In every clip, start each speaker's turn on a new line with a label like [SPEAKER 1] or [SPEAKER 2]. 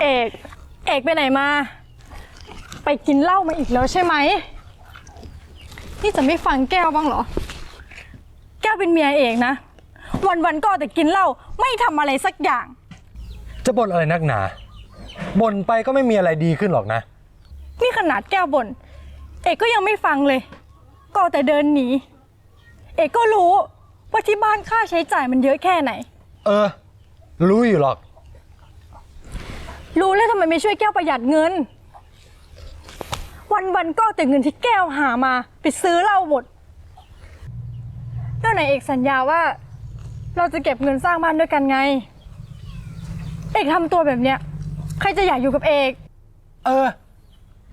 [SPEAKER 1] เอก เอกไปไหนมา ไปกินเหล้ามาอีกแล้วใช่ไหม นี่จะไม่ฟังแก้วบ้างเหรอ แก้วเป็นเมียเอกนะ วันๆก็เอาแต่กินเหล้าไม่ทำอะไรสักอย่าง
[SPEAKER 2] จะบ่นอะไรนักหนาบ่นไปก็ไม่มีอะไรดีขึ้นหรอกนะ
[SPEAKER 1] นี่ขนาดแก้วบ่นเอกก็ยังไม่ฟังเลย ก็เอาแต่เดินหนี เอกก็รู้ว่าที่บ้านค่าใช้จ่ายมันเยอะแค่ไหน
[SPEAKER 2] เออ รู้อยู่หรอก
[SPEAKER 1] รู้แล้วทำไมไม่ช่วยแก้วประหยัดเงินวันๆก็เอาแต่เงินที่แก้วหามา ไปซื้อเหล้าหมดแล้วไหนเอกสัญญาว่า เราจะเก็บเงินสร้างบ้านด้วยกันไง เอกทำตัวแบบเนี้ย ใครจะอยากอยู่กับเอก
[SPEAKER 2] เออ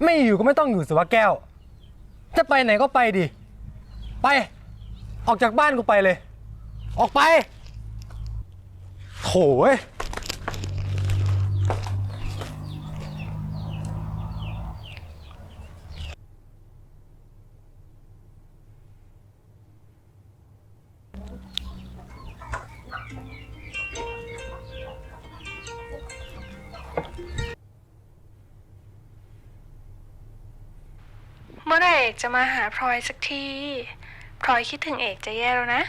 [SPEAKER 2] ไม่อยู่ก็ไม่ต้องอยู่สิวะแก้ว จะไปไหนก็ไปดิ ไป ออกจากบ้านกูไปเลย ออกไป โถเว้ย
[SPEAKER 3] อไหร่เอกจะมาหาพลอยสักที พลอยคิดถึงเอกจะแย่แล้วนะ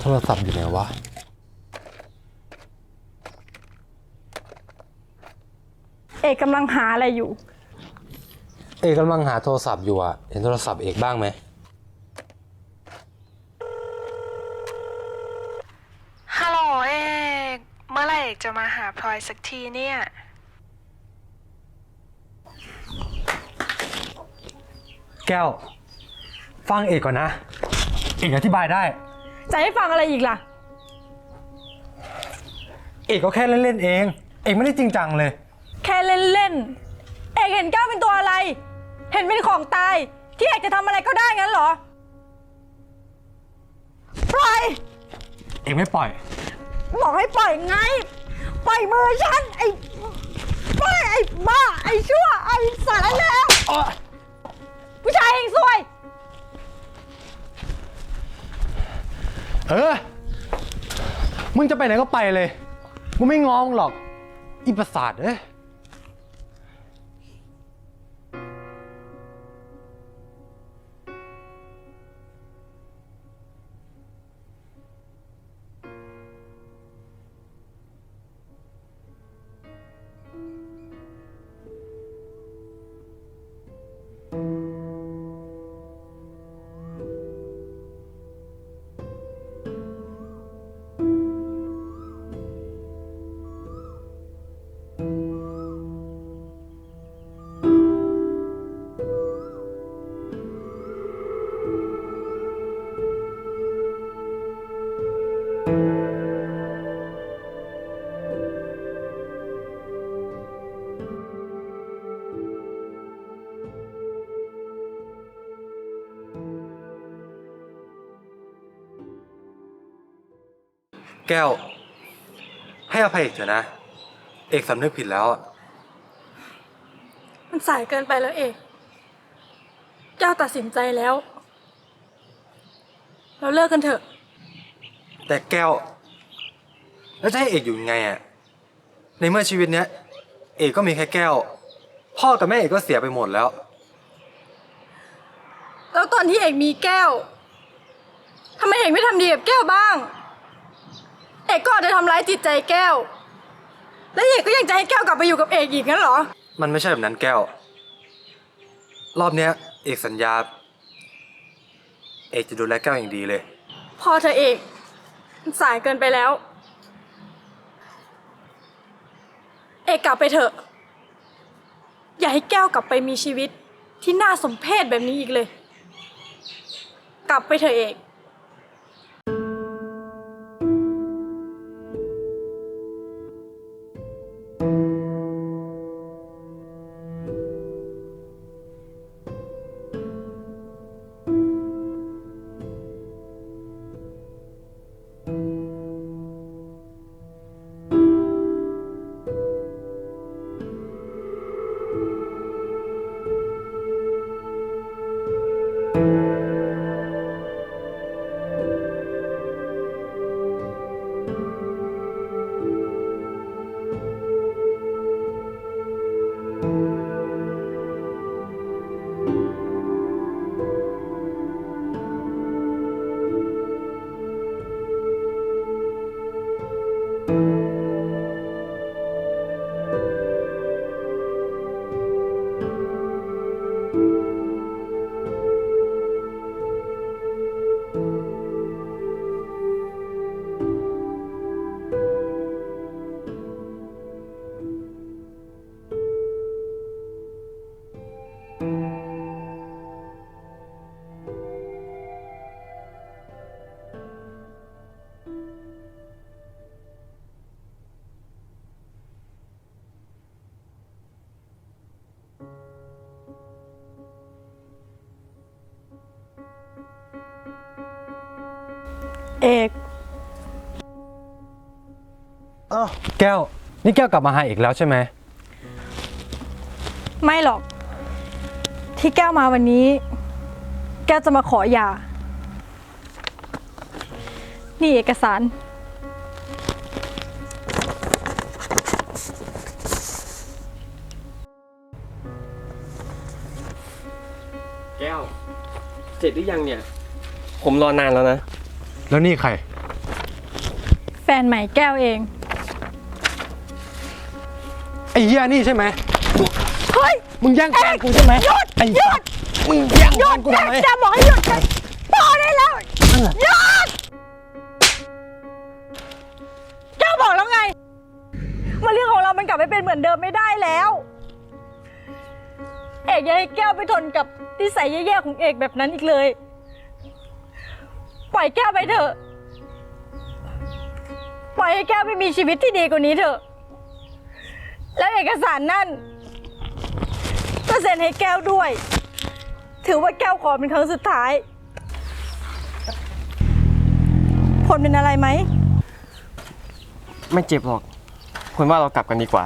[SPEAKER 2] โทรศัพท์อยู่ไหนวะ
[SPEAKER 1] เอกกำลังหาอะไรอยู่
[SPEAKER 2] เอกกำลังหาโทรศัพท์อยู่อะเห็นโทรศัพท์เอกบ้างไหม
[SPEAKER 3] ฮัลโหลเอก เมื่อไหร่เอก จะมาหาพลอยสักทีเนี่ย
[SPEAKER 2] แก้ว ฟังเอกก่อนนะ เอกอธิบายได้
[SPEAKER 1] จะให้ฟังอะไรอีกล่ะ
[SPEAKER 2] เอกก็แค่เล่นๆเอง เอกไม่ได้จริงจังเลย
[SPEAKER 1] แค่เล่นๆเอกเห็นก้าวเป็นตัวอะไร เห็นเป็นของตาย ที่เอกจะทำอะไรก็ได้งั้นเหรอ ปล่อย
[SPEAKER 2] เอกไม่ปล่อย
[SPEAKER 1] บอกให้ปล่อยไง ปล่อยมือฉัน ไอ้ปล่อยไอ้บ้า ไอ้ชั่ว ไอ้สารเลวผู้ชายเองซวย
[SPEAKER 2] เออ มึงจะไปไหนก็ไปเลย กูไม่ง้อมึงหรอก อีประสาทเอ้ย แก้ว ให้อภัยเอกเถอะนะ เอกสำนึกผิดแล้วอะ
[SPEAKER 1] มันสายเกินไปแล้วเอกเจ้าตัดสินใจแล้ว เราเลิกกันเถอะ
[SPEAKER 2] แต่แก้ว แล้วจะให้เอกอยู่ยังไงอะในเมื่อชีวิตเนี้ย เอกก็มีแค่แก้ว พ่อกับแม่เอกก็เสียไปหมดแล้ว
[SPEAKER 1] แล้วตอนที่เอกมีแก้วทำไมเอกไม่ทำดีกับแก้วบ้าง เอกก็อาจจะทำร้ายจิตใจแก้ว และเอกก็ยังจะให้แก้วกลับไปอยู่กับเอกอีกงั้นเหรอ
[SPEAKER 2] มันไม่ใช่แบบนั้นแก้ว รอบเนี้ย เอกสัญญา เอกจะดูแลแก้วอย่างดีเลย
[SPEAKER 1] พอเธอะเอกมันสายเกินไปแล้ว เอกกลับไปเถอะ อย่าให้แก้วกลับไปมีชีวิตที่น่าสมเพชแบบนี้อีกเลย กลับไปเถอะเอก เอก
[SPEAKER 2] อ้าวแก้ว นี่แก้วกลับมาหาเอกแล้วใช่ไหม
[SPEAKER 1] ไม่หรอก ที่แก้วมาวันนี้ แก้วจะมาขอหย่า นี่เอกสาร
[SPEAKER 4] แก้ว เสร็จหรือยังเนี่ย ผมรอนานแล้วนะ
[SPEAKER 2] แล้วนี่ใคร
[SPEAKER 1] แฟนใหม่แก้วเอง
[SPEAKER 2] ไอ้เหี้ยนี่ใช่ไหม
[SPEAKER 1] เฮ้ย
[SPEAKER 2] มึงแย่งแฟนกูใช่ไหม
[SPEAKER 1] หยุด
[SPEAKER 2] ไอ้
[SPEAKER 1] หยุด
[SPEAKER 2] มึงแย่ง
[SPEAKER 1] หยุ
[SPEAKER 2] แฟ
[SPEAKER 1] ด
[SPEAKER 2] นกูทำไม
[SPEAKER 1] จะบอกให้หยุดไงพอได้แล้ว หยุด แก้วบอกแล้วไงมาเรื่องของเรา มันกลับไปเป็นเหมือนเดิมไม่ได้แล้ว เอกอย่าให้แก้วไปทนกับนิสัยแย่ๆของเอกแบบนั้นอีกเลย ปล่อยแก้วไปเถอะ ปล่อยให้แก้วไปมีชีวิตที่ดีกว่านี้เถอะ แล้วเอกสารนั่นก็เซ็นให้แก้วด้วย ถือว่าแก้วขอเป็นครั้งสุดท้าย ผลเป็นอะไรไหม
[SPEAKER 4] ไม่เจ็บหรอกคุณว่าเรากลับกันดีกว่า